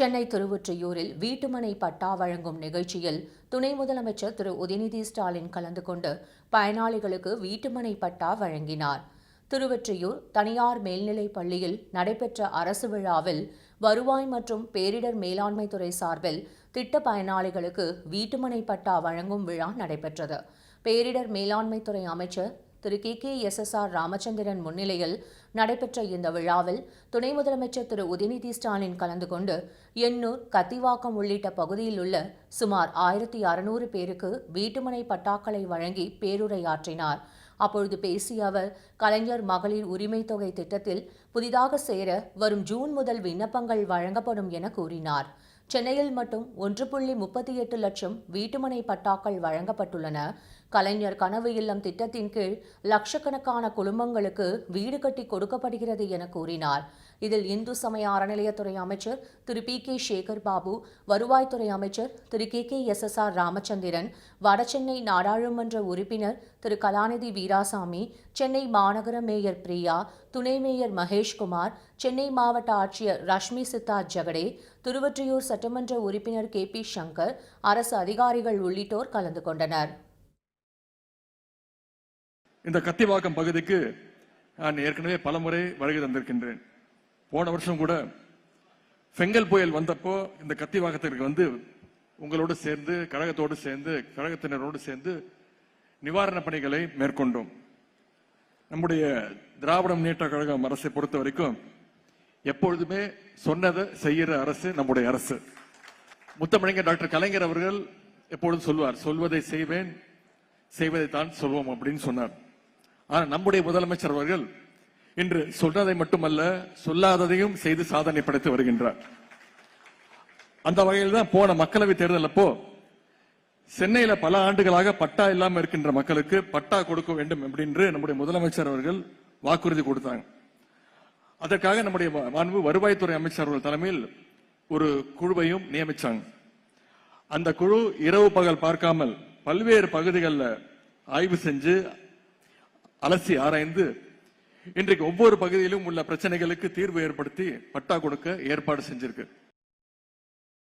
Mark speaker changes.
Speaker 1: சென்னை திருவொற்றியூரில் வீட்டுமனை பட்டா வழங்கும் நிகழ்ச்சியில் துணை முதலமைச்சர் திரு. உதயநிதி ஸ்டாலின் கலந்து கொண்டு பயனாளிகளுக்கு வீட்டுமனை பட்டா வழங்கினார். திருவொற்றியூர் தனியார் மேல்நிலைப் பள்ளியில் நடைபெற்ற அரசு விழாவில் வருவாய் மற்றும் பேரிடர் மேலாண்மை துறை சார்பில் திட்ட பயனாளிகளுக்கு வீட்டுமனை பட்டா வழங்கும் விழா நடைபெற்றது. பேரிடர் மேலாண்மை துறை அமைச்சர் Thiru K K S S R Ramachandran முன்னிலையில் நடைபெற்ற இந்த விழாவில் துணை முதலமைச்சர் திரு உதயநிதி ஸ்டாலின் கலந்து கொண்டு எண்ணூர் கத்திவாக்கம் உள்ளிட்ட பகுதியில் உள்ள சுமார் ஆயிரத்தி அறுநூறு பேருக்கு வீட்டுமனை பட்டாக்களை வழங்கி பேருரையாற்றினார். அப்பொழுது பேசிய அவர் கலைஞர் மகளிர் உரிமை தொகை திட்டத்தில் புதிதாக சேர வரும் ஜூன் முதல் விண்ணப்பங்கள் வழங்கப்படும் என கூறினார். சென்னையில் மட்டும் ஒன்று புள்ளி முப்பத்தி எட்டு லட்சம் வீட்டுமனை பட்டாக்கள் வழங்கப்பட்டுள்ளன. கலைஞர் கனவு இல்லம் திட்டத்தின் கீழ் லட்சக்கணக்கான குடும்பங்களுக்கு வீடு கட்டி கொடுக்கப்படுகிறது என கூறினார். இதில் இந்து சமய அறநிலையத்துறை அமைச்சர் திரு பி கே சேகர் பாபு வருவாய்த்துறை அமைச்சர் Thiru K K S S R Ramachandran Vadachennai நாடாளுமன்ற உறுப்பினர் திரு கலாநிதி வீராசாமி சென்னை மாநகர மேயர் பிரியா துணை மேயர் மகேஷ்குமார் சென்னை மாவட்ட ஆட்சியர் ரஷ்மி சித்தார்த் ஜெகடே திருவொற்றியூர் சட்டமன்ற உறுப்பினர் கே பி சங்கர் அரசு அதிகாரிகள் உள்ளிட்டோர் கலந்து கொண்டனர்.
Speaker 2: இந்த கத்திவாக்கம் பகுதிக்கு நான் ஏற்கனவே பலமுறை வருகை தந்திருக்கின்றேன். போன வருஷம் கூட செங்கல் புயல் வந்தப்போ இந்த கத்திவாக்கத்திற்கு வந்து உங்களோடு சேர்ந்து கழகத்தோடு சேர்ந்து கழகத்தினரோடு சேர்ந்து நிவாரண பணிகளை மேற்கொண்டோம். நம்முடைய திராவிட முன்னேற்ற கழகம் அரசை பொறுத்த வரைக்கும் எப்பொழுதுமே சொன்னதை செய்கிற அரசு நம்முடைய அரசு. முத்தமிழங்க டாக்டர் கலைஞர் அவர்கள் எப்பொழுதும் சொல்வார் சொல்வதை செய்வேன் செய்வதை தான் சொல்வோம் அப்படின்னு சொன்னார். ஆனா நம்முடைய முதலமைச்சர் அவர்கள் இன்று சொல்றதை மட்டுமல்ல சொல்லாததையும் செய்து சாதனை படைத்து வருகின்றார். அந்த வகையில் தான் போன மக்களவை தேர்தல் அப்போ சென்னையில பல ஆண்டுகளாக பட்டா இல்லாம இருக்கின்ற மக்களுக்கு பட்டா கொடுக்க வேண்டும் அப்படின்னு நம்முடைய முதலமைச்சர் அவர்கள் வாக்குறுதி கொடுத்தாங்க. அதற்காக நம்முடைய மாண்பு வருவாய்த்துறை அமைச்சர் அவர்கள் தலைமையில் ஒரு குழுவையும் நியமிச்சாங்க. அந்த குழு இரவு பகல் பார்க்காமல் பல்வேறு பகுதிகளில் ஆய்வு செஞ்சு அலசி ஆராய்ந்து இன்றைக்கு ஒவ்வொரு பகுதியிலும் உள்ள பிரச்சனைகளுக்கு தீர்வு ஏற்படுத்தி பட்டா கொடுக்க ஏற்பாடு செஞ்சிருக்கு.